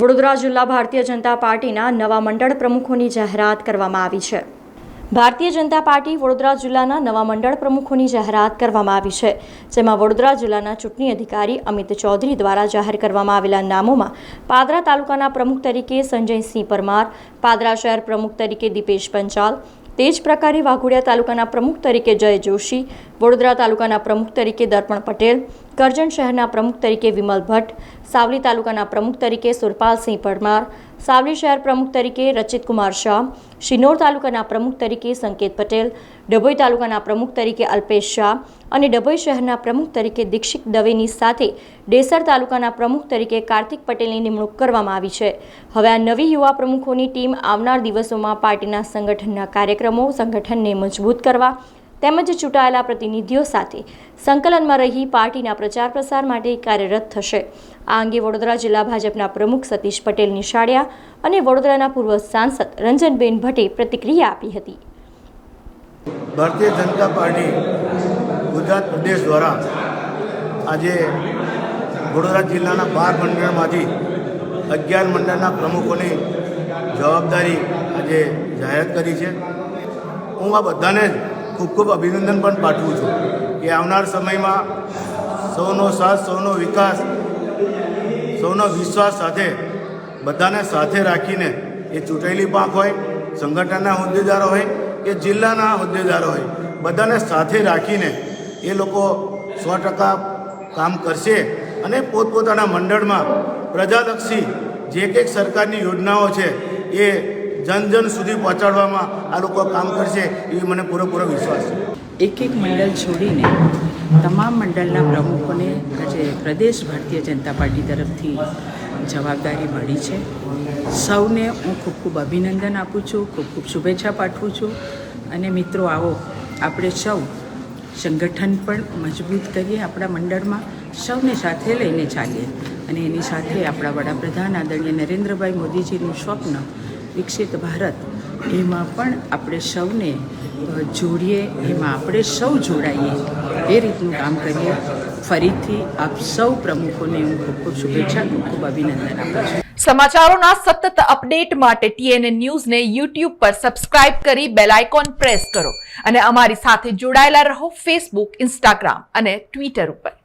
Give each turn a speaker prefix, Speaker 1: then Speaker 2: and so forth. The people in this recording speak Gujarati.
Speaker 1: વડોદરા જિલ્લા ભારતીય જનતા પાર્ટીના નવા મંડળ પ્રમુખોની જાહેરાત કરવામાં આવી છે. ભારતીય જનતા પાર્ટી વડોદરા જિલ્લાના નવા મંડળ પ્રમુખોની જાહેરાત કરવામાં આવી છે, જેમાં વડોદરા જિલ્લાના ચૂંટણી અધિકારી અમિત ચૌધરી દ્વારા જાહેર કરવામાં આવેલા નામોમાં પાદરા તાલુકાના પ્રમુખ તરીકે સંજયસિંહ પરમાર, પાદરા શહેર પ્રમુખ તરીકે દીપેશ પંચાલ તે જ પ્રકારે વાઘોડિયા તાલુકાના પ્રમુખ તરીકે જય જોશી, વડોદરા તાલુકાના પ્રમુખ તરીકે દર્પણ પટેલ કરજણ શહેરના પ્રમુખ તરીકે વિમલ ભટ્ટ, સાવલી તાલુકાના પ્રમુખ તરીકે સુરપાલસિંહ પરમાર, સાવલી શહેર પ્રમુખ તરીકે રચિતકુમાર શાહ, શિનોર તાલુકાના પ્રમુખ તરીકે સંકેત પટેલ, ડભોઈ તાલુકાના પ્રમુખ તરીકે અલ્પેશ શાહ અને ડભોઈ શહેરના પ્રમુખ તરીકે દીક્ષિત દવેની સાથે ડેસર તાલુકાના પ્રમુખ તરીકે કાર્તિક પટેલની નિમણૂક કરવામાં આવી છે. હવે આ નવી યુવા પ્રમુખોની ટીમ આવનાર દિવસોમાં પાર્ટીના સંગઠનના કાર્યક્રમો સંગઠનને મજબૂત કરવા તેમજ ચૂંટાયેલા પ્રતિનિધિઓ સાથે સંકલનમાં રહી પાર્ટીના પ્રચાર પ્રસાર માટે કાર્યરત થશે. આ અંગે વડોદરા જિલ્લા ભાજપના પ્રમુખ સતીશ પટેલ નિશાળિયા અને વડોદરાના પૂર્વ સાંસદ રંજનબેન ભટ્ટે પ્રતિક્રિયા આપી હતી.
Speaker 2: ભારતીય જનતા પાર્ટી ગુજરાત પ્રદેશ દ્વારા આજે વડોદરા જિલ્લાના બાર મંડળમાંથી અગિયાર મંડળના પ્રમુખોની જવાબદારી આજે જાહેર કરી છે. હું આ બધાને જ ખૂબ ખૂબ અભિનંદન પણ પાઠવું છું કે આવનાર સમયમાં સૌનો સાથ, સૌનો વિકાસ, સૌનો વિશ્વાસ સાથે બધાને સાથે રાખીને એ ચૂંટાયેલી પાંખ હોય, સંગઠનના હોદ્દેદારો હોય કે જિલ્લાના હોદ્દેદારો હોય, બધાને સાથે રાખીને એ લોકો સો ટકા કામ કરશે અને પોતપોતાના મંડળમાં પ્રજાલક્ષી જે કંઈક સરકારની યોજનાઓ છે એ જન જન સુધી પહોંચાડવામાં આ લોકો કામ કરશે એવી મને પૂરેપૂરો વિશ્વાસ છે.
Speaker 3: એક એક મંડળ છોડીને તમામ મંડળના પ્રમુખોને આજે પ્રદેશ ભારતીય જનતા પાર્ટી તરફથી જવાબદારી મળી છે. સૌને હું ખૂબ ખૂબ અભિનંદન આપું છું, ખૂબ ખૂબ શુભેચ્છા પાઠવું છું. અને મિત્રો, આવો આપણે સૌ સંગઠન પણ મજબૂત કરીએ આપણા મંડળમાં, સૌને સાથે લઈને ચાલીએ. અને એની સાથે આપણા વડાપ્રધાન આદરણીય નરેન્દ્રભાઈ મોદીજીનું સ્વપ્ન વિકસિત ભારત, એમાં પણ આપણે સૌને જોડીએ, એમાં આપણે સૌ જોડાઈએ. એ રીતનું કામ કરીએ. ફરીથી આપ સૌ પ્રમુખોને હું ખૂબ ખૂબ શુભેચ્છા, ખૂબ ખૂબ અભિનંદન આપું છું.
Speaker 4: સમાચારોના સતત અપડેટ માટે ટીએનએ ન્યૂઝને યુટ્યુબ પર સબસ્ક્રાઇબ કરી બેલ આઇકોન પ્રેસ કરો. અને અમારી સાથે જોડાયેલા રહો ફેસબુક ઇન્સ્ટાગ્રામ અને ટ્વિટર ઉપર.